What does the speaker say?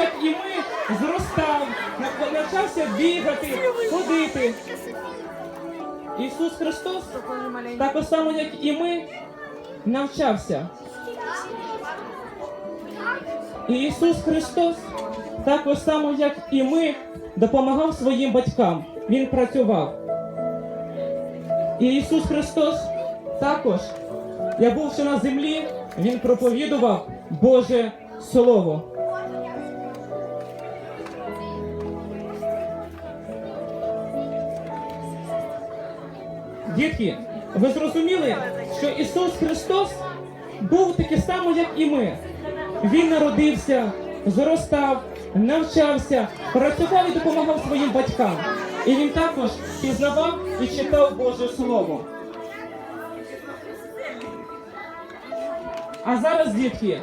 як і ми, зростав, навчався бігати, ходити. Ісус Христос так само, як і ми, навчався. І Ісус Христос так само, як і ми, допомагав своїм батькам. Він працював. І Ісус Христос також, як бувши на землі, Він проповідував Боже Слово. Дітки, ви зрозуміли, що Ісус Христос був такий самий, як і ми. Він народився, зростав, навчався, працював і допомагав своїм батькам. І він також пізнавав і читав Боже Слово. А зараз, дітки,